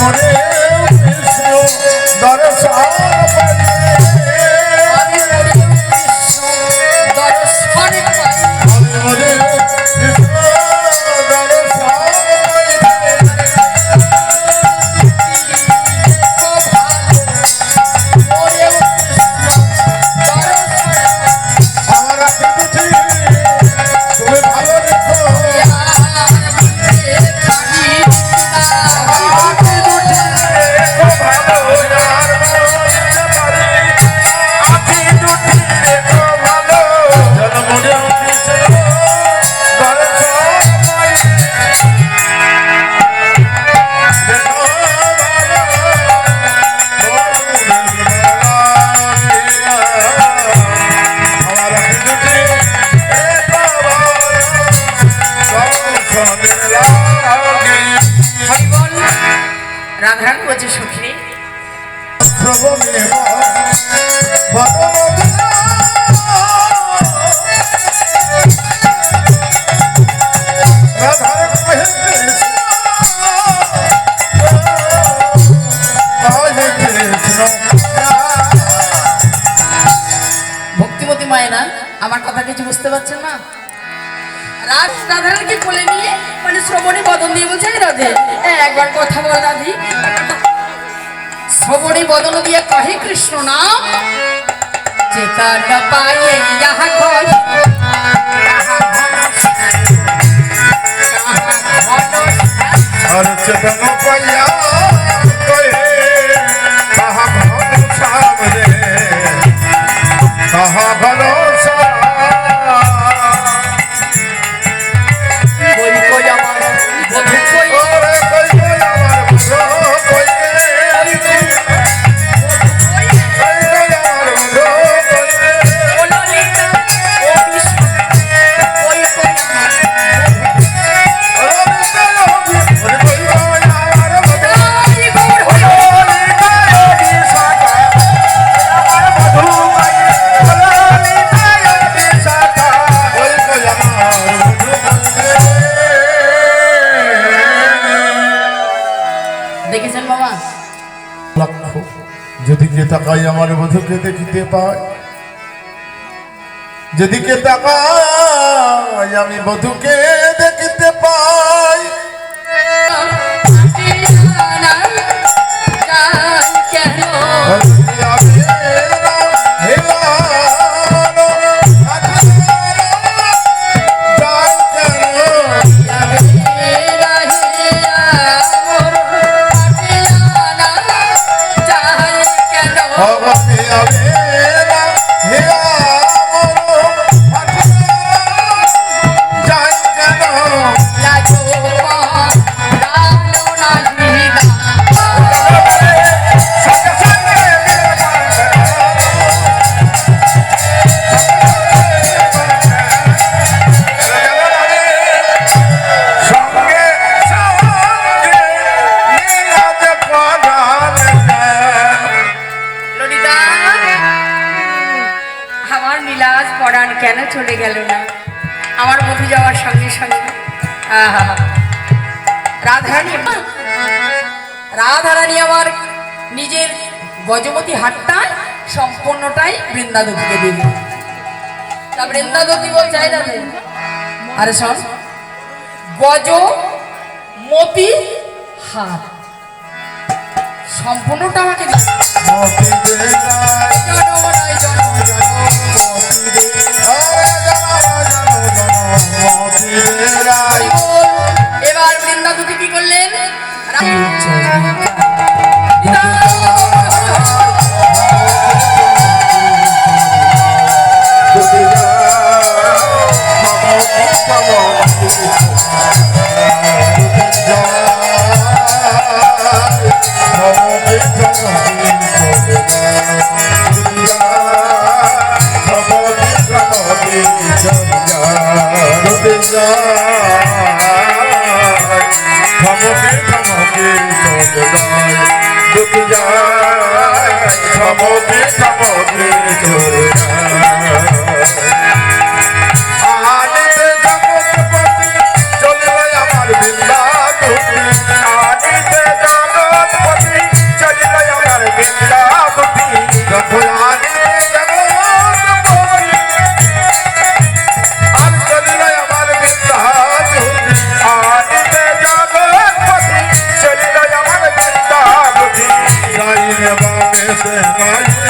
জন্মরে কৃষ্ণ ভক্তিমতী মায়েরা, আমার কথা কিছু বুঝতে পারছেন না? রাত রাধারানকে কোলে নিয়ে মানে শ্রবণী বদন দিয়ে বলছে, "এই রাধে, একবার কথা বল রাধি। শ্রবণী বদন দিয়ে কহে কৃষ্ণ নাম চেতন পায়ে ইহা ঘন ঘন। চেতন পাইয়া কহে কাহা ভরসা রে কাহা ভরসা বাবা। লক্ষ্য, যদি কে তাকাই আমার বধুকে দেখিতে পাই যদি কে তাকাই আমি বধুকে দেখিতে পাই। পরাণ কেন চলে গেল না? আমার বধু যাওয়ার সঙ্গে সঙ্গে। রাধারানী রাধারানী আমার নিজের গজমতি হাটটা সম্পূর্ণটাই বৃন্দাদতিকে দেবে তা বৃন্দাদতি বলছে "এই রাধে। আরে শোন গজ মতি হাট। সম্পূর্ণটা আমাকে এবার বৃন্দা বৃন্দাবতী কি করলেন? যায় দুঃখ যায় থমকে থমকে চলে যায় Thank you.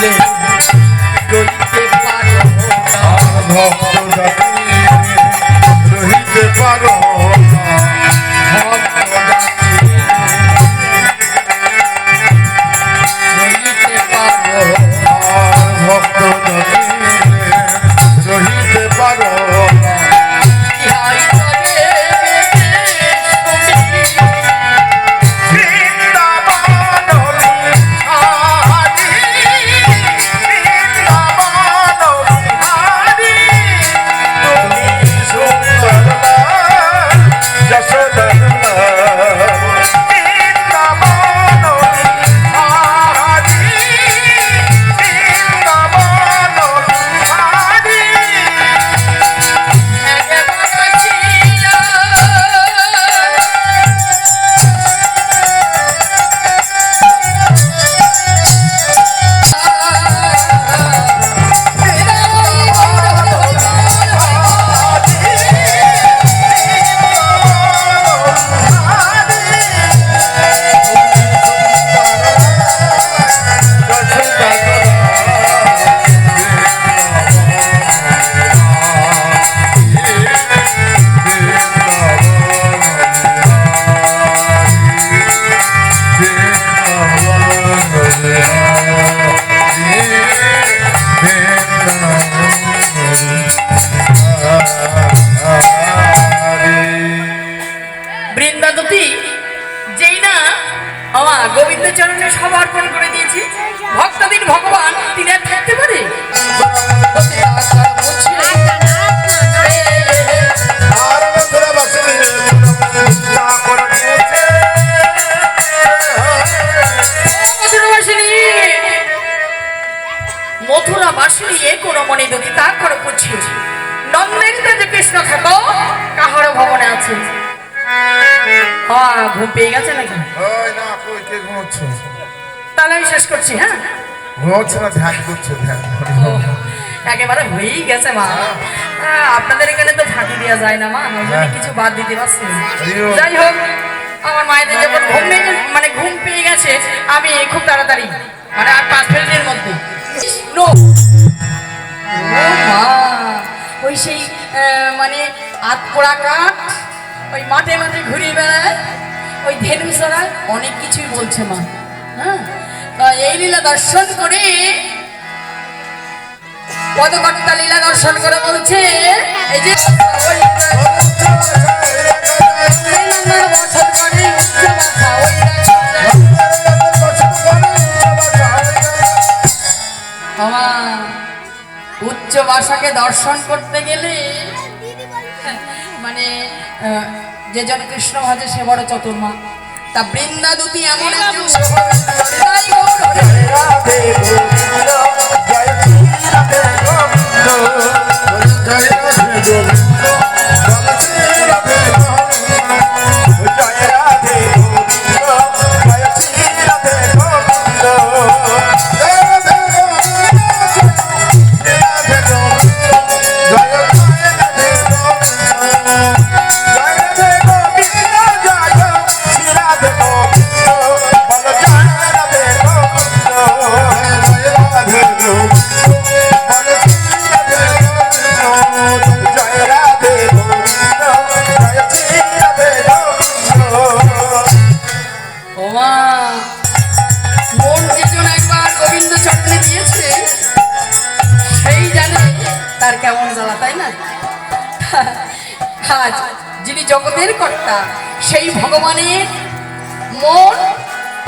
Yeah. বৃন্দাদতি যেই না আমার গোবিন্দ চরণে সব অর্পণ করে দিয়েছি। ভক্তদিন ভগবান তিনি আর থাকতে পারে? মথুরা বাসিনী এ কোনো মনে দুটি তা করো করছি নন্দের যে কৃষ্ণ থাকো, কাহারও ভবনে আছে? ঘুম পেয়ে গেছে নাকি? তাহলে আমি শেষ করছি হ্যাঁ? ধ্যান করছে ধ্যান একেবারে হয়েই গেছে মা। আপনাদের এখানে তো ফাঁকি দেওয়া যায় না মা। ওই হ্যাঁ। কিছু বাদ দিতে পারছি যাই হোক আমার মায়েদের যখন ঘুম মানে ঘুম পেয়ে গেছে আমি খুব তাড়াতাড়ি মানে আর পাঁচ মিনিটের মধ্যে। নো ওই সেই মানে আত পোড়া কাঠ ওই মাঠে মাঠে ঘুরে বেড়ায়। ওই ধেনু ছাড়া অনেক কিছুই বলছে মা। হ্যাঁ? এই লীলা দর্শন করে পদকর্তা লীলা দর্শন করে বলছে, এই যে উচ্চ ভাষাকে দর্শন করতে গেলে মানে যে জন কৃষ্ণ ভাজে সে বড় চতুর্মা। তা বৃন্দা দুটি এমন একজন জগতের কর্তা, সেই ভগবানের মন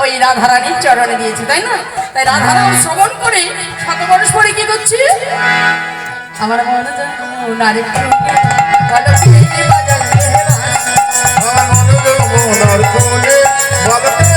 ওই রাধারানীর চরণে দিয়েছে, তাই না? তাই রাধারানী শ্রবণ করে শত বরস পরে কি করছি? আমার মনে কোলে